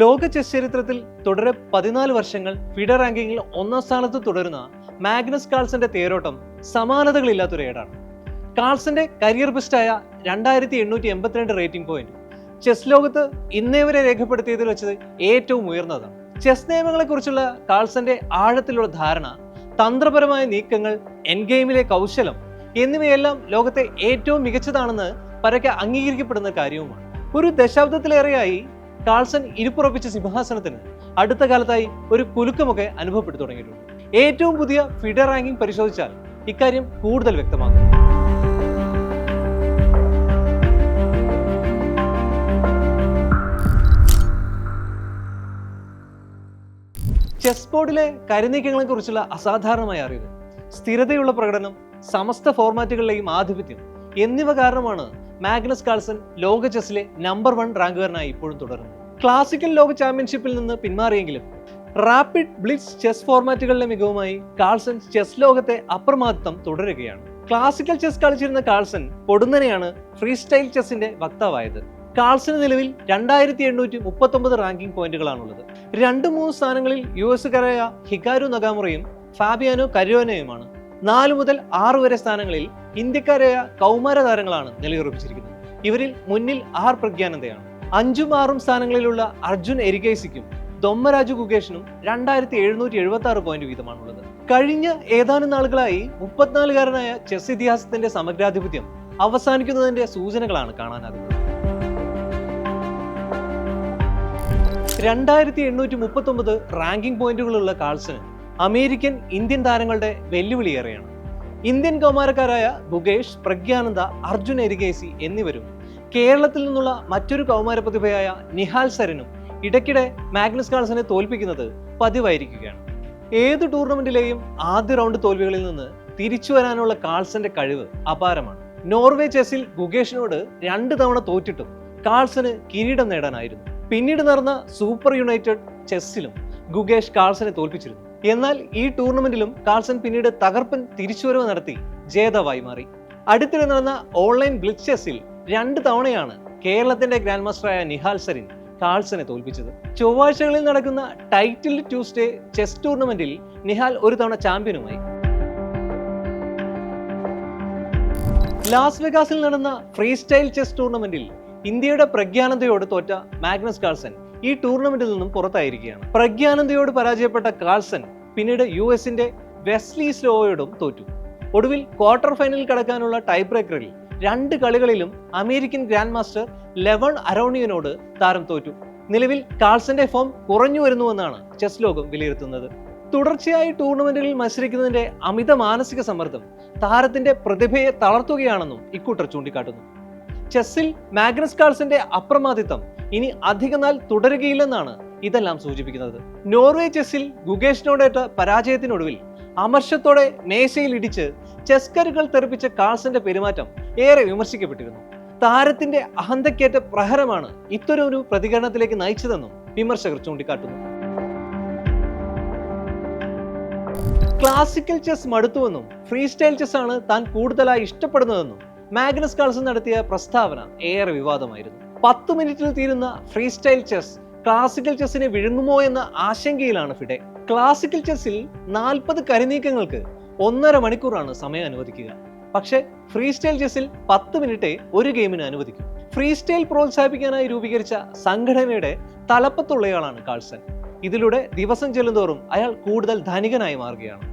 ലോക ചെസ് ചരിത്രത്തിൽ തുടരെ പതിനാല് വർഷങ്ങൾ ഫിഡ റാങ്കിങ്ങിൽ ഒന്നാം സ്ഥാനത്ത് തുടരുന്ന മാഗ്നസ് കാൾസന്റെ തേരോട്ടം സമാനതകളില്ലാത്തൊരു ഏടാണ്. കാൾസന്റെ കരിയർ ബെസ്റ്റായ രണ്ടായിരത്തി എണ്ണൂറ്റി എൺപത്തിരണ്ട് റേറ്റിംഗ് പോയിന്റ് ചെസ് ലോകത്ത് ഇന്നേ വരെ രേഖപ്പെടുത്തിയതിൽ വെച്ചത് ഏറ്റവും ഉയർന്നതാണ്. ചെസ് നിയമങ്ങളെക്കുറിച്ചുള്ള കാൾസന്റെ ആഴത്തിലുള്ള ധാരണ തന്ത്രപരമായ നീക്കങ്ങൾ എൻ ഗെയിമിലെ കൗശലം എന്നിവയെല്ലാം ലോകത്തെ ഏറ്റവും മികച്ചതാണെന്ന് പരക്കെ അംഗീകരിക്കപ്പെടുന്ന കാര്യവുമാണ്. ഒരു ദശാബ്ദത്തിലേറെയായി കാൾസൺ ഇരുപ്പുറപ്പിച്ച സിംഹാസനത്തിന് അടുത്ത കാലത്തായി ഒരു കുലുക്കമൊക്കെ അനുഭവപ്പെട്ടു തുടങ്ങിയിട്ടുണ്ട്. ഏറ്റവും പുതിയ ഫിഡ റാങ്കിംഗ് പരിശോധിച്ചാൽ ഇക്കാര്യം കൂടുതൽ വ്യക്തമാകും. ചെസ് ബോർഡിലെ കരുനീക്കങ്ങളെ കുറിച്ചുള്ള അസാധാരണമായ അറിവ് സ്ഥിരതയുള്ള പ്രകടനം സമസ്ത ഫോർമാറ്റുകളിലെയും ആധിപത്യം എന്നിവ കാരണമാണ് മാഗ്നസ് കാൾസൺ ലോക ചെസ്സിലെ നമ്പർ വൺ റാങ്കുകാരനായി ഇപ്പോഴും തുടരുന്നു ക്ലാസിക്കൽ ലോക ചാമ്പ്യൻഷിപ്പിൽ നിന്ന് പിന്മാറിയെങ്കിലും റാപ്പിഡ് ബ്ലിറ്റ്സ് ചെസ് ഫോർമാറ്റുകളിലെ മികവുമായി കാൾസൺ ചെസ് ലോകത്തെ അപ്രമാദിത്വം തുടരുകയാണ്. ക്ലാസിക്കൽ ചെസ് കളിച്ചിരുന്ന കാൾസൺ പൊടുന്നനെയാണ് ഫ്രീ സ്റ്റൈൽ ചെസ്സിന്റെ വക്താവായത്. കാൾസന് നിലവിൽ രണ്ടായിരത്തി എണ്ണൂറ്റി മുപ്പത്തൊമ്പത് റാങ്കിംഗ് പോയിന്റുകളാണുള്ളത്. രണ്ട് മൂന്ന് സ്ഥാനങ്ങളിൽ യു എസുകാരായ ഹിക്കാരു നഗാമുറയും ഫാബിയാനോ കരുവനയുമാണ്. നാല് മുതൽ ആറ് വരെ സ്ഥാനങ്ങളിൽ ഇന്ത്യക്കാരായ കൗമാര താരങ്ങളാണ് നിലയുറപ്പിച്ചിരിക്കുന്നത്. ഇവരിൽ മുന്നിൽ ആർ പ്രഗ്യാനന്ദയാണ്. അഞ്ചും ആറും സ്ഥാനങ്ങളിലുള്ള അർജുൻ എരികേസിക്കും ദൊമ്മരാജു ഗുഗേഷിനും രണ്ടായിരത്തി എഴുന്നൂറ്റി എഴുപത്തി ആറ് പോയിന്റ് വീതമാണുള്ളത്. കഴിഞ്ഞ ഏതാനും നാളുകളായി മുപ്പത്തിനാലുകാരനായ ചെസ് ഇതിഹാസത്തിന്റെ സമഗ്രാധിപത്യം അവസാനിക്കുന്നതിന്റെ സൂചനകളാണ് കാണാനാകുന്നത്. രണ്ടായിരത്തി എണ്ണൂറ്റി മുപ്പത്തി ഒമ്പത് റാങ്കിംഗ് പോയിന്റുകളുള്ള കാൾസന് അമേരിക്കൻ ഇന്ത്യൻ താരങ്ങളുടെ വെല്ലുവിളിയേറെയാണ്. ഇന്ത്യൻ കൗമാരക്കാരായ ഗുഗേഷ് പ്രഗ്യാനന്ദ അർജുൻ എരികേസി എന്നിവരും കേരളത്തിൽ നിന്നുള്ള മറ്റൊരു കൗമാര പ്രതിഭയായ നിഹാൽ സരനും ഇടയ്ക്കിടെ മാഗ്നസ് കാൾസനെ തോൽപ്പിക്കുന്നത് പതിവായിരിക്കുകയാണ്. ഏത് ടൂർണമെന്റിലെയും ആദ്യ റൗണ്ട് തോൽവികളിൽ നിന്ന് തിരിച്ചു വരാനുള്ള കാൾസന്റെ കഴിവ് അപാരമാണ്. നോർവേ ചെസ്സിൽ ഗുഗേഷിനോട് രണ്ട് തവണ തോറ്റിട്ടും കാൾസന് കിരീടം നേടാനായിരുന്നു. പിന്നീട് നടന്ന സൂപ്പർ യുണൈറ്റഡ് ചെസ്സിലും ഗുഗേഷ് കാൾസനെ തോൽപ്പിച്ചിരുന്നു. എന്നാൽ ഈ ടൂർണമെന്റിലും കാൾസൻ പിന്നീട് തകർപ്പൻ തിരിച്ചുവരവ് നടത്തി ജേതാവായി മാറി. അടുത്തിടെ നടന്ന ഓൺലൈൻ ബ്ലിച്ചസിൽ രണ്ട് തവണയാണ് കേരളത്തിന്റെ ഗ്രാൻഡ് മാസ്റ്ററായ നിഹാൽ സരിൻ കാൾസനെ തോൽപ്പിച്ചത്. ചൊവ്വാഴ്ചകളിൽ നടക്കുന്ന ടൈറ്റിൽ ട്യൂസ്ഡേ ചെസ് ടൂർണമെന്റിൽ നിഹാൽ ഒരു തവണ ചാമ്പ്യനുമായി. ലാസ് വെഗാസിൽ നടന്ന ഫ്രീ സ്റ്റൈൽ ചെസ് ടൂർണമെന്റിൽ ഇന്ത്യയുടെ പ്രജ്ഞാനതയോട് തോറ്റ മാഗ്നസ് കാൾസൺ ഈ ടൂർണമെന്റിൽ നിന്നും പുറത്തായിരിക്കുകയാണ്. പ്രഗ്യാനന്ദയോട് പരാജയപ്പെട്ട കാൾസൺ പിന്നീട് യു എസിന്റെ വെസ്ലി സ്ലോയോടും തോറ്റു. ഒടുവിൽ ക്വാർട്ടർ ഫൈനലിൽ കടക്കാനുള്ള ടൈ ബ്രേക്കറിൽ രണ്ട് കളികളിലും അമേരിക്കൻ ഗ്രാൻഡ് മാസ്റ്റർ ലെവൺ അറോണിയനോട് താരം തോറ്റു. നിലവിൽ കാൾസന്റെ ഫോം കുറഞ്ഞു വരുന്നുവെന്നാണ് ചെസ് ലോകം വിലയിരുത്തുന്നത്. തുടർച്ചയായി ടൂർണമെന്റുകളിൽ മത്സരിക്കുന്നതിന്റെ അമിത മാനസിക സമ്മർദ്ദം താരത്തിന്റെ പ്രതിഭയെ തളർത്തുകയാണെന്നും ഇക്കൂട്ടർ ചൂണ്ടിക്കാട്ടുന്നു. ചെസ്സിൽ മാഗ്നസ് കാൾസന്റെ അപ്രമാദിത്വം ഇനി അധികനാൾ തുടരുകയില്ലെന്നാണ് ഇതെല്ലാം സൂചിപ്പിക്കുന്നത്. നോർവേ ചെസ്സിൽ ഗുഗേഷിനോടേറ്റ പരാജയത്തിനൊടുവിൽ അമർഷത്തോടെ മേശയിൽ ഇടിച്ച് ചെസ് കരുകൾ തെറിപ്പിച്ച കാൾസന്റെ പെരുമാറ്റം ഏറെ വിമർശിക്കപ്പെട്ടിരുന്നു. താരത്തിന്റെ അഹന്തക്കേറ്റ പ്രഹരമാണ് ഇത്തരമൊരു പ്രതികരണത്തിലേക്ക് നയിച്ചതെന്നും വിമർശകർ ചൂണ്ടിക്കാട്ടുന്നു. ക്ലാസിക്കൽ ചെസ് മടുത്തുവെന്നും ഫ്രീ സ്റ്റൈൽ ചെസ് ആണ് താൻ കൂടുതലായി ഇഷ്ടപ്പെടുന്നതെന്നും മാഗ്നസ് കാൾസൺ നടത്തിയ പ്രസ്താവന ഏറെ വിവാദമായിരുന്നു. പത്ത് മിനിറ്റിൽ തീരുന്ന ഫ്രീ സ്റ്റൈൽ ചെസ് ക്ലാസിക്കൽ ചെസ്സിനെ വിഴുങ്ങുമോ എന്ന ആശങ്കയിലാണ് ഫിഡെ. ക്ലാസിക്കൽ ചെസ്സിൽ നാൽപ്പത് കരിനീക്കങ്ങൾക്ക് ഒന്നര മണിക്കൂറാണ് സമയം അനുവദിക്കുക. പക്ഷേ ഫ്രീ സ്റ്റൈൽ ചെസ്സിൽ പത്ത് മിനിറ്റേ ഒരു ഗെയിമിന് അനുവദിക്കും. ഫ്രീ സ്റ്റൈൽ പ്രോത്സാഹിപ്പിക്കാനായി രൂപീകരിച്ച സംഘടനയുടെ തലപ്പത്തുള്ളയാളാണ് കാൾസൺ. ഇതിലൂടെ ദിവസം ചെല്ലുന്തോറും അയാൾ കൂടുതൽ ധനികനായി മാറുകയാണ്.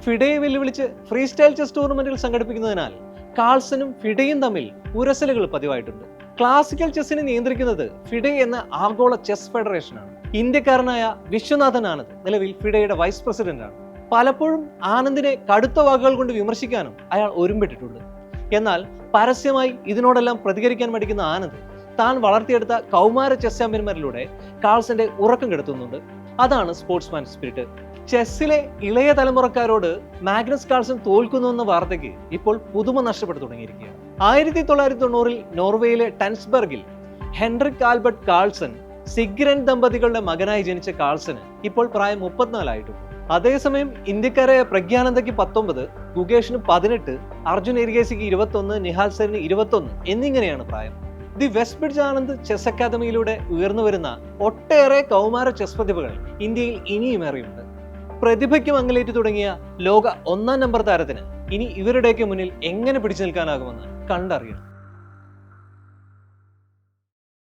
ഫിഡയെ വെല്ലുവിളിച്ച് ഫ്രീ സ്റ്റൈൽ ചെസ് ടൂർണമെന്റിൽ സംഘടിപ്പിക്കുന്നതിനാൽ കാൾസനും ഫിഡയും തമ്മിൽ ഉരസലുകൾ പതിവായിട്ടുണ്ട്. ക്ലാസിക്കൽ ചെസ്സിനെ നിയന്ത്രിക്കുന്നത് ഫിഡെ എന്ന ആഗോള ചെസ് ഫെഡറേഷനാണ്. ഇന്ത്യക്കാരനായ വിശ്വനാഥൻ ആനന്ദ് നിലവിൽ ഫിഡയുടെ വൈസ് പ്രസിഡന്റാണ്. പലപ്പോഴും ആനന്ദിനെ കടുത്ത വാക്കുകൾ കൊണ്ട് വിമർശിക്കാനും അയാൾ ഒരുമ്പെട്ടിട്ടുണ്ട്. എന്നാൽ പരസ്യമായി ഇതിനോടെല്ലാം പ്രതികരിക്കാൻ മടിക്കുന്ന ആനന്ദ് താൻ വളർത്തിയെടുത്ത കൗമാര ചെസ് ചാമ്പ്യന്മാരിലൂടെ കാൾസന്റെ ഉറക്കം കെടുത്തുന്നുണ്ട്. അതാണ് സ്പോർട്സ്മാൻ സ്പിരിറ്റ്. ചെസ്സിലെ ഇളയ തലമുറക്കാരോട് മാഗ്നസ് കാൾസൺ തോൽക്കുന്നു എന്ന വാർത്തയ്ക്ക് ഇപ്പോൾ പുതുമ നഷ്ടപ്പെട്ടു തുടങ്ങിയിരിക്കുകയാണ്. ആയിരത്തി തൊള്ളായിരത്തി തൊണ്ണൂറിൽ നോർവേയിലെ ടെൻസ്ബർഗിൽ ഹെൻറിക് ആൽബർട്ട് കാൾസൺ സിഗ്രൻ ദമ്പതികളുടെ മകനായി ജനിച്ച കാൾസന് ഇപ്പോൾ പ്രായം മുപ്പത്തിനാലായിട്ടുണ്ട്. അതേസമയം ഇന്ത്യക്കാരായ പ്രഗ്യാനന്ദയ്ക്ക് പത്തൊമ്പത് ഗുഗേഷിന് പതിനെട്ട് അർജുൻ എരികേസിക്ക് ഇരുപത്തൊന്ന് നിഹാൽ സരിന് ഇരുപത്തൊന്ന് എന്നിങ്ങനെയാണ് പ്രായം. The West Bridge Anand chess അക്കാദമിയിലൂടെ ഉയർന്നു വരുന്ന ഒട്ടേറെ കൗമാര ചെസ് പ്രതിഭകൾ ഇന്ത്യയിൽ ഇനിയും ഏറെയുണ്ട്. പ്രതിഭയ്ക്ക് മങ്ങലേറ്റ് തുടങ്ങിയ ലോക ഒന്നാം നമ്പർ താരത്തിന് ഇനി ഇവരുടെയൊക്കെ മുന്നിൽ എങ്ങനെ പിടിച്ചു നിൽക്കാനാകുമെന്ന് കണ്ടറിയണം.